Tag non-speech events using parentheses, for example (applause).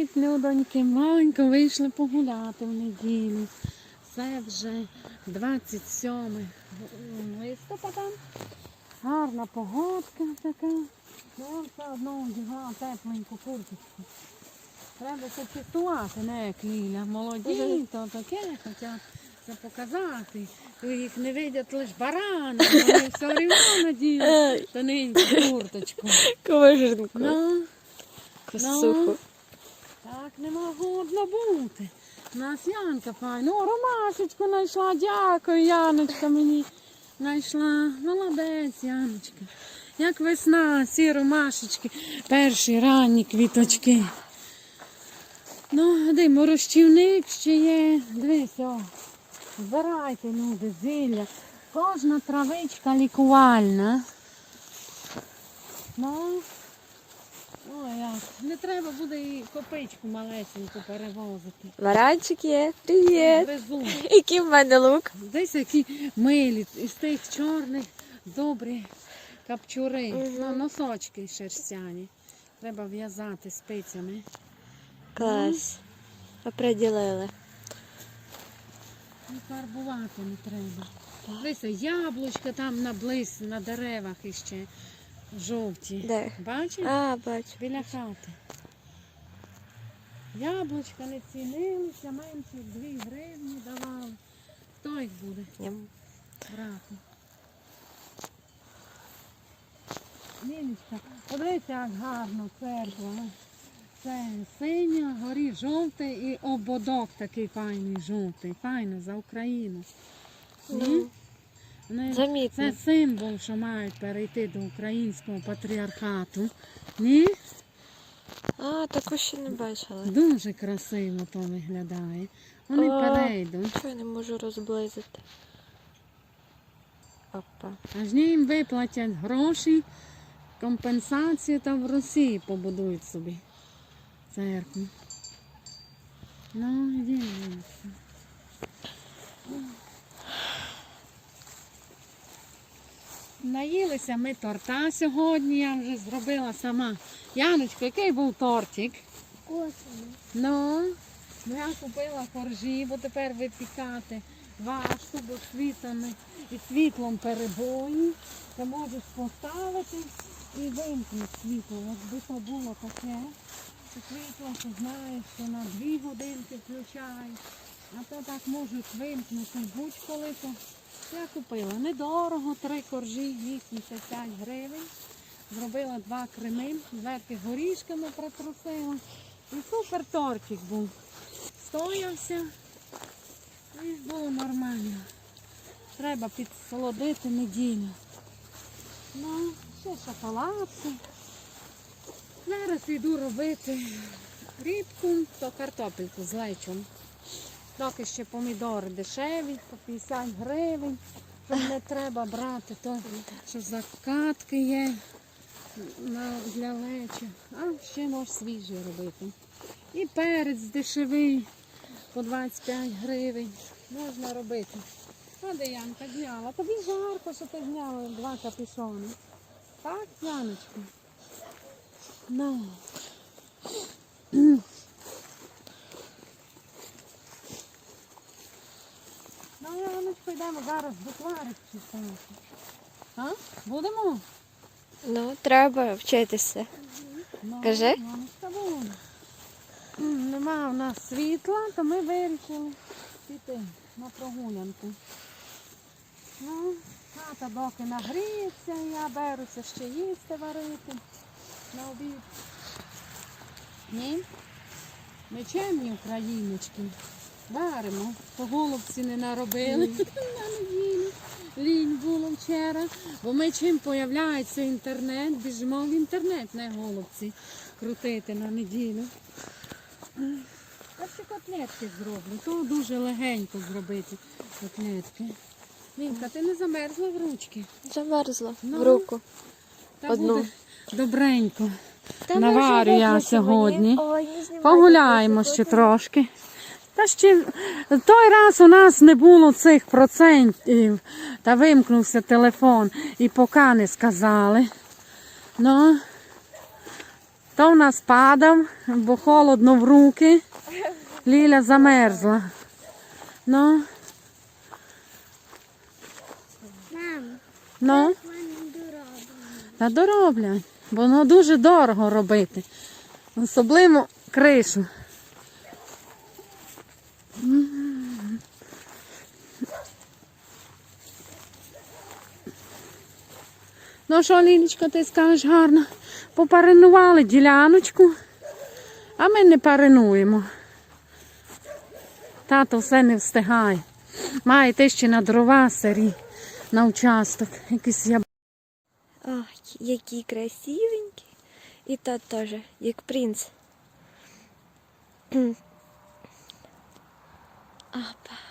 Привіт, людоньки, Манько, вийшли погуляти в неділю. Це вже 27 листопада. Гарна погодка така. Ну, все одно одягала тепленьку курточку. Треба почистувати, не як Ліля. Молоді, то таке, хоча це показати. Їх не видять лише барани, вони все (laughs) рівно надіють тоненьку курточку. Коважинку. Ну, Сухо. Так не можна бути. У нас Янка файна. О, ромашечку знайшла. Дякую, Яночка мені знайшла. Молодець, Яночка. Як весна, ці ромашечки, перші ранні квіточки. Ну, де морощівник ще є. Дивись, о. Збирайте, люди, зілля. Кожна травичка лікувальна. Ну, Ой, як. Не треба буде і копичку малесеньку перевозити. Варанчик є. Привіт. Везу. Який в мене лук? Десь які милі, із тих чорних добрі капчури. Ну, носочки шерстяні. Треба в'язати спицями. Клас. Оприділили. І фарбувати не треба. Дивися, яблучка там на близь, на деревах іще жовті. Де? Бачиш? А, бачу. Біля хати. Яблучка не цінилися, менше як 2 гривні давали. Хто їх буде Ням. брати? Лілічка, подивися, як гарно церква. Це синя, горі жовтий і ободок такий файний жовтий. Файно за Україну. Ні? Ну, Вони- замітно. Це символ, що мають перейти до українського патріархату. Ні? А, таку ще не бачила. Дуже красиво то виглядає. Вони О. перейдуть. Чого я не можу розблизити? Опа. Аж їм виплатять гроші, компенсацію та в Росії побудують собі церкву. Ну, дивіться. Наїлися ми торта сьогодні, я вже зробила сама. Яночка, який був тортик? Ну, ну, я купила коржі, бо тепер випікати важко, бо світами і світлом перебої. Ти можеш поставити і вимкнути світло. Якби то було таке, світло, ти знаєш, що на дві годинки включаєш. А то так можуть вимкнути будь-коли. Я купила недорого, три коржі, 85 гривень. Зробила два креми, зверху горішками притрусила. І супер тортик був. Стоявся і було нормально. Треба підсолодити неділю. Ну, ще шоколадку. Зараз йду робити рібку, то картопельку з лечом. Доки ще помідори дешеві, по 50 гривень. Не треба брати, то що закатки є для леча. А ще можеш свіжі робити. І перець дешевий по 25 гривень. Можна робити. А де Янка зняла? Тобі жарко, що ти зняла два капюшони. Так, Яночка? Ну, Яночко, зараз букварик читати. А? Будемо? Ну, треба вчитися. Ну, Кажи. Яночка буде. Нема в нас світла, то ми вирішили піти на прогулянку. Ну, хата доки нагріється, я беруся ще їсти варити на обід. Ні? Ми чемні україночки. Варимо. По голубці не наробили (laughs) на неділю. Лінь було вчора. Бо ми чим появляється інтернет, біжимо в інтернет, не голубці крутити на неділю. Я ще котлетки зроблю. То дуже легенько зробити котлетки. Лінка, ти не замерзла в ручки? Замерзла Ну. в руку. Та Одну. буде добренько. Наварю я сьогодні. Ой, Погуляємо ще трошки. Та ще той раз у нас не було цих процентів, та вимкнувся телефон і поки не сказали. Ну, То в нас падав, бо холодно в руки. Ліля замерзла. Ну, ну, та дороблять, бо воно дуже дорого робити. Особливо кришу. Ну що, Лілічка, ти скажеш гарно? Попаринували діляночку, а ми не паринуємо. Тато все не встигає. Має йти ще на дрова сирі, на участок. Якийсь я Ах, які красивенькі. І тот теж, як принц. (clears throat) Апа.